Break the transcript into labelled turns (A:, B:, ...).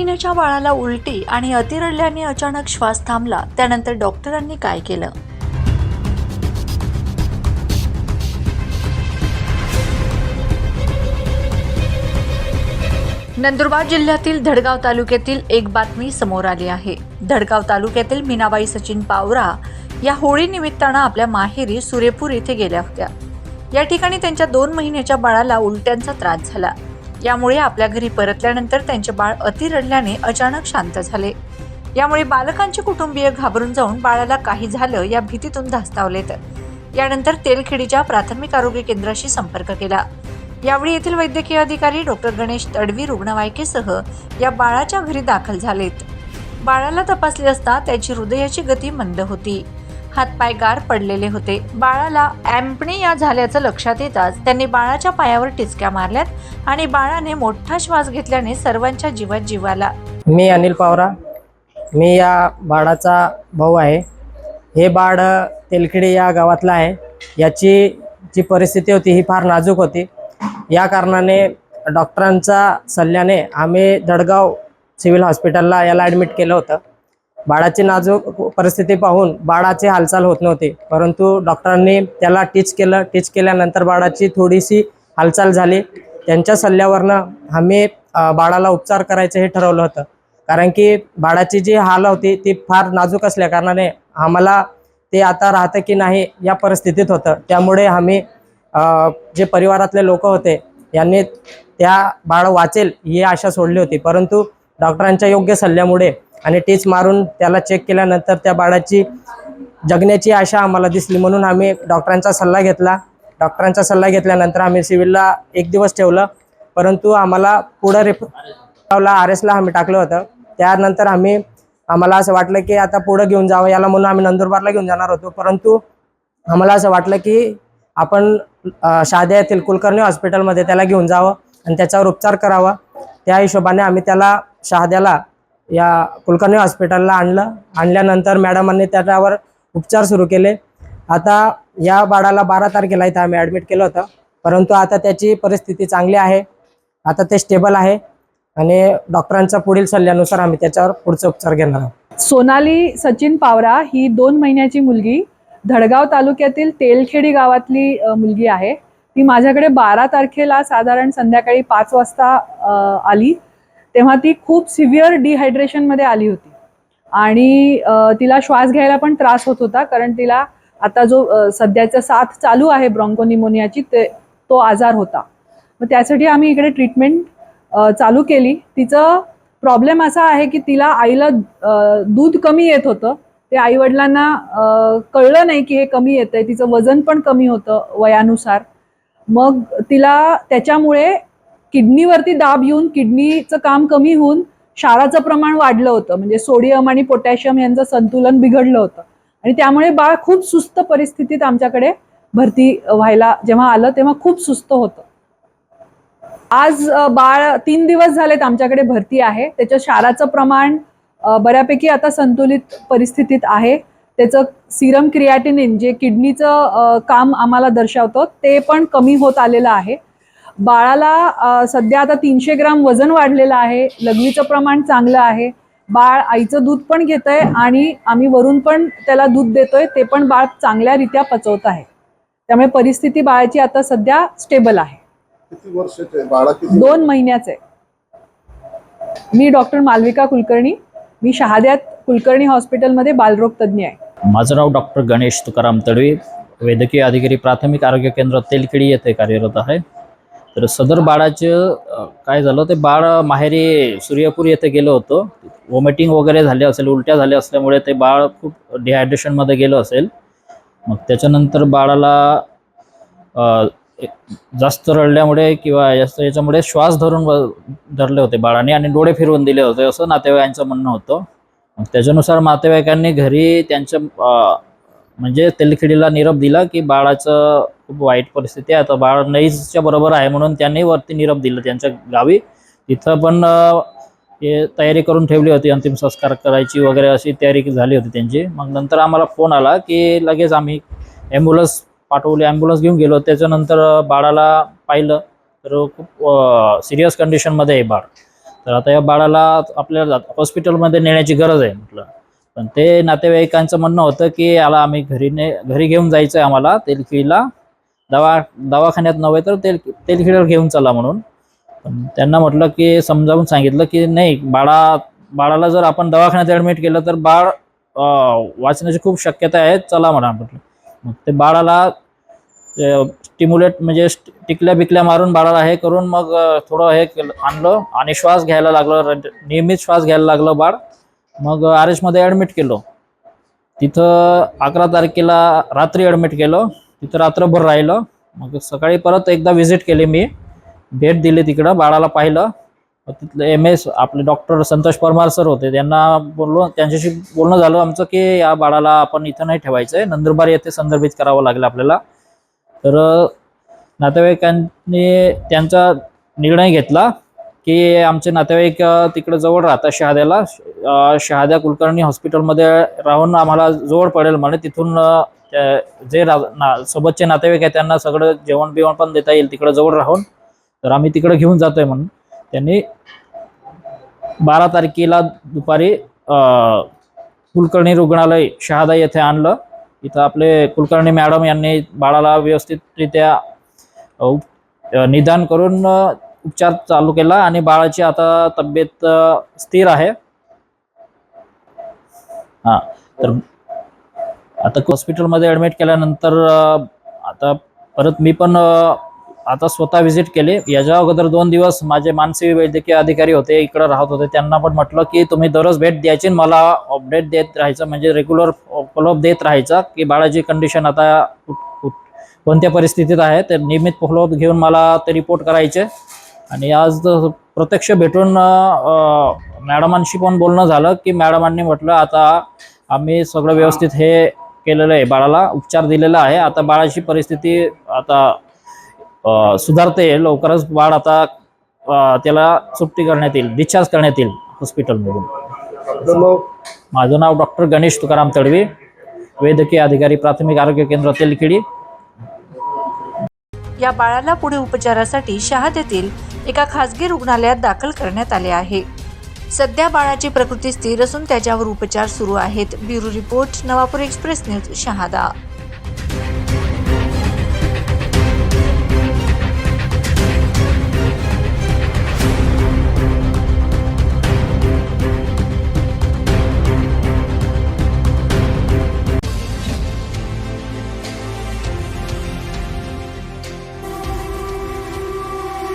A: महिन्याच्या बाळाला उलटी आणि अतिरडल्याने अचानक श्वास थांबला त्यानंतर डॉक्टरांनी काय केलं? नंदुरबार जिल्ह्यातील धडगाव तालुक्यातील एक बातमी समोर आली आहे. धडगाव तालुक्यातील मीनाबाई सचिन पावरा या होळी निमित्तानं आपल्या माहेरी सुरेपूर येथे गेल्या होत्या. या ठिकाणी त्यांच्या दोन महिन्याच्या बाळाला उलट्यांचा त्रास झाला. यामुळे आपल्या घरी परतल्यानंतर त्यांचे बाळ अति रडल्याने अचानक शांत झाले. यामुळे बालकांचे कुटुंबीय घाबरून जाऊन बाळाला काही झालं या भीतीतून धास्तावलेत. यानंतर तेलखेडीच्या प्राथमिक आरोग्य केंद्राशी संपर्क केला. यावेळी येथील वैद्यकीय अधिकारी डॉक्टर गणेश तडवी रुग्णवाहिकेसह या बाळाच्या घरी दाखल झालेत. बाळाला तपासले असता त्याची हृदयाची गती मंद होती. हातपाय गार पडलेले होते. बाळाला ॲम्पनिया झाल्याचं लक्षात येताच त्यांनी बाळाच्या पायावर टिचक्या मारल्यात आणि बाळाने मोठा श्वास घेतल्याने सर्वांच्या जीवात जीवाला
B: मी अनिल पावरा. मी या बाळाचा भाऊ आहे. हे बाळ तेलखेडी या गावातलं आहे. याची जी परिस्थिती होती ही फार नाजूक होती. या कारणाने डॉक्टरांचा सल्ल्याने आम्ही दडगाव सिव्हिल हॉस्पिटलला याला ॲडमिट केलं होतं. बाळाची नाजूक परिस्थिती पाहून बाळाची हालचाल होत नव्हती. परंतु डॉक्टरांनी त्याला टीच केलं. टीच केल्यानंतर बाळाची थोडीशी हालचाल झाली. त्यांच्या सल्ल्यावरनं आम्ही बाळाला उपचार करायचं हे ठरवलं होतं. कारण की बाळाची जी हाल होती ती फार नाजूक असल्या कारणाने आम्हाला ते आता राहतं की नाही या परिस्थितीत होतं. त्यामुळे आम्ही जे परिवारातले लोक होते यांनी त्या बाळ वाचेल ही आशा सोडली होती. परंतु डॉक्टरांच्या योग्य सल्ल्यामुळे आणि टीच मारून त्याला चेक केल्यानंतर त्या बाळाची जगण्याची आशा आम्हाला दिसली म्हणून आम्ही डॉक्टरांचा सल्ला घेतला. डॉक्टरांचा सल्ला घेतल्यानंतर आम्ही सिव्हिलला एक दिवस ठेवलं. परंतु आम्हाला पुढं रेफरला आर एसला आम्ही टाकलं होतं. त्यानंतर आम्ही आम्हाला असं वाटलं की आता पुढं घेऊन जावं याला म्हणून आम्ही नंदुरबारला घेऊन जाणार होतो. परंतु आम्हाला असं वाटलं की आपण अ, येथील कुलकर्णी हॉस्पिटलमध्ये त्याला घेऊन जावं आणि त्याच्यावर उपचार करावा. त्या हिशोबाने आम्ही त्याला शहाद्याला या कुलकर्णी हॉस्पिटलला आणलं. आणल्यानंतर मॅडमांनी त्याच्यावर उपचार सुरू केले. आता या बाळाला बारा तारखेला इथं आम्ही ॲडमिट केलं होतं. परंतु आता त्याची परिस्थिती चांगली आहे. आता ते स्टेबल आहे. आणि डॉक्टरांच्या पुढील सल्ल्यानुसार आम्ही त्याच्यावर पुढचे उपचार घेणार आहोत.
C: सोनाली सचिन पावरा ही दोन महिन्याची मुलगी. धडगाव तालुक्यातील तेलखेडी गावातली मुलगी आहे. ती माझ्याकडे बारा तारखेला साधारण संध्याकाळी पाच वाजता आली. तेव्हा ती खूप सिव्हिअर डिहायड्रेशनमध्ये आली होती. आणि तिला श्वास घ्यायला पण त्रास होत होता कारण तिला आता जो सध्याचा साथ चालू आहे ब्रॉन्कोनिमोनियाची ते तो आजार होता. मग त्यासाठी आम्ही इकडे ट्रीटमेंट चालू केली. तिचं प्रॉब्लेम असा आहे की तिला आईला दूध कमी येत होतं. ते आईवडिलांना कळलं नाही की हे कमी येत आहे तिचं वजन पण कमी होतं वयानुसार. मग तिला त्याच्यामुळे किडनीवरती दाब येऊन किडनीचं काम कमी होऊन क्षाराचं प्रमाण वाढलं होतं. म्हणजे सोडियम आणि पोटॅशियम यांचं संतुलन बिघडलं होतं. आणि त्यामुळे बाळ खूप सुस्त परिस्थितीत आमच्याकडे भरती व्हायला जेव्हा आलं तेव्हा खूप सुस्त होतं. आज बाळ तीन दिवस झालेत आमच्याकडे भरती आहे. त्याच्या क्षाराचं प्रमाण बऱ्यापैकी आता संतुलित परिस्थितीत आहे. त्याचं सिरम क्रियाटिनिन जे किडनीचं काम आम्हाला दर्शवतं ते पण कमी होत आलेलं आहे. बाळाला सध्या आता तीनशे ग्राम वजन वाढलेलं आहे. लघवीचं प्रमाण चांगलं आहे. बाळ आईचं दूध पण घेतंय आणि आम्ही वरून पण त्याला दूध देतोय. ते पण बाळ चांगल्यारीत्या पचवत आहे. त्यामुळे परिस्थिती बाळाची आता सध्या स्टेबल आहे.
D: किती वर्षाचे आहे? बाळा किती?
C: दोन महिन्याचे मी डॉक्टर मालविका कुलकर्णी. मी शहाद्यात कुलकर्णी हॉस्पिटलमध्ये बालरोग तज्ज्ञ आहे.
E: माझं नाव डॉक्टर गणेश तुकाराम तडवी. वैद्यकीय अधिकारी प्राथमिक आरोग्य केंद्र तेलखेडी येथे कार्यरत आहे. तर सदर बाळाचं काय झालं ते बाळ माहेरी सूर्यपूर येथे गेलं होतं. वॉमिटिंग वगैरे झाले असेल उलट्या झाल्या असल्यामुळे ते बाळ खूप डिहायड्रेशनमध्ये गेलं असेल. मग त्याच्यानंतर बाळाला जास्त रडल्यामुळे किंवा जास्त याच्यामुळे श्वास धरून व- धरले होते बाळाने आणि डोळे फिरवून दिले होते असं नातेवाईकांचं म्हणणं होतं. मग त्याच्यानुसार नातेवाईकांनी घरी त्यांच्या म्हणजे तेलखिडीला निरोप दिला की बाळाचं खूप वाईट परिस्थिती आहे. आता बाळ नईच्या बरोबर आहे म्हणून त्यांनी वरती निरोप दिला त्यांच्या गावी. तिथं पण हे तयारी करून ठेवली होती. अंतिम संस्कार करायची वगैरे अशी तयारी झाली होती त्यांची. मग नंतर आम्हाला फोन आला की लगेच आम्ही ॲम्ब्युलन्स पाठवली. ॲम्ब्युलन्स घेऊन गेलो. त्याच्यानंतर बाळाला पाहिलं. तर खूप सिरियस कंडिशनमध्ये आहे बाळ. तर आता या बाळाला आपल्याला हॉस्पिटलमध्ये नेण्याची गरज आहे म्हटलं. पण ते नातेवाईकांचं म्हणणं होतं की याला आम्ही घरी ने घरी घेऊन जायचं आहे आम्हाला तेलकीला दवा दवाखान्यात नव्हे तर तेल तेलखिळीवर घेऊन चला म्हणून. पण त्यांना म्हटलं की समजावून सांगितलं की नाही बाळा बाळाला जर आपण दवाखान्यात ॲडमिट केलं तर बाळ वाचण्याची खूप शक्यता आहे चला म्हणा म्हटलं. मग ते बाळाला स्टिम्युलेट म्हणजे टिकल्या बिकल्या मारून बाळाला हे करून मग थोडं हे केलं आणलं आणि श्वास घ्यायला लागलं नियमित श्वास घ्यायला लागलं बाळ. मग आर एसमध्ये ॲडमिट केलं. तिथं अकरा तारखेला रात्री ॲडमिट केलं. तिथं रात्रभर राहिलं. मग सकाळी परत एकदा व्हिजिट केली मी. भेट दिली तिकडं बाळाला पाहिलं. मग एम एस आपले डॉक्टर संतोष परमार सर होते त्यांना बोललो. त्यांच्याशी बोलणं झालं आमचं की या बाळाला आपण इथं नाही ठेवायचं आहे नंदुरबार येथे संदर्भित करावं लागलं आपल्याला. तर नातेवाईकांनी त्यांचा निर्णय घेतला की आमचे नातेवाईक तिकडं तिकडे जवळ राहतात शहाद्याला. शहाद्या कुलकर्णी हॉस्पिटलमध्ये राहून आम्हाला जवळ पडेल म्हणे. तिथून त्या- जे ना सोबतचे नातेवाईक आहेत त्यांना सगळं जेवण बिवण पण देता येईल तिकडं जवळ राहून. तर आम्ही तिकडे घेऊन जातोय म्हणून. त्यांनी बारा तारखेला दुपारी कुलकर्णी रुग्णालय शहादा येथे आणलं. इथं आपले कुलकर्णी मॅडम यांनी बाळाला व्यवस्थितरित्या निदान करून उपचार चालू केला आणि बाळाची आता तब्येत स्थिर आहे. हां तर आता हॉस्पिटलमध्ये ॲडमिट केल्यानंतर आता परत मी पण आता स्वतः व्हिजिट केले. याच्या अगोदर दोन दिवस माझे मानसिक वैद्यकीय अधिकारी होते इकडे राहत होते. त्यांना पण म्हटलं की तुम्ही दररोज भेट द्यायची आणि मला अपडेट देत राहायचं म्हणजे रेग्युलर फॉलोअप देत राहायचा की बाळाची कंडिशन आता कोणत्या परिस्थितीत आहे. ते नियमित फॉलोअप घेऊन मला ते रिपोर्ट करायचे. आणि आज प्रत्यक्ष भेटून मॅडमांशी पण बोलणं झालं की मॅडमांनी म्हटलं आता आम्ही सगळं व्यवस्थित हे केलेलं आहे. बाळाला उपचार दिलेला आहे. आता बाळाची परिस्थिती आता सुधारते. लवकरच बाळ आता त्याला सुट्टी करण्यात येईल. डिस्चार्ज करण्यात येईल हॉस्पिटलमधून माझं नाव डॉक्टर गणेश तुकाराम तडवी वैद्यकीय अधिकारी प्राथमिक आरोग्य केंद्र तेलखिडी
A: या बाळाला पुढे उपचारासाठी शहाद्यातील एका खासगी रुग्णालयात दाखल करण्यात आले आहे. सध्या बाळाची प्रकृती स्थिर असून त्याच्यावर उपचार सुरू आहेत. Bureau report Navapur express news Shahada.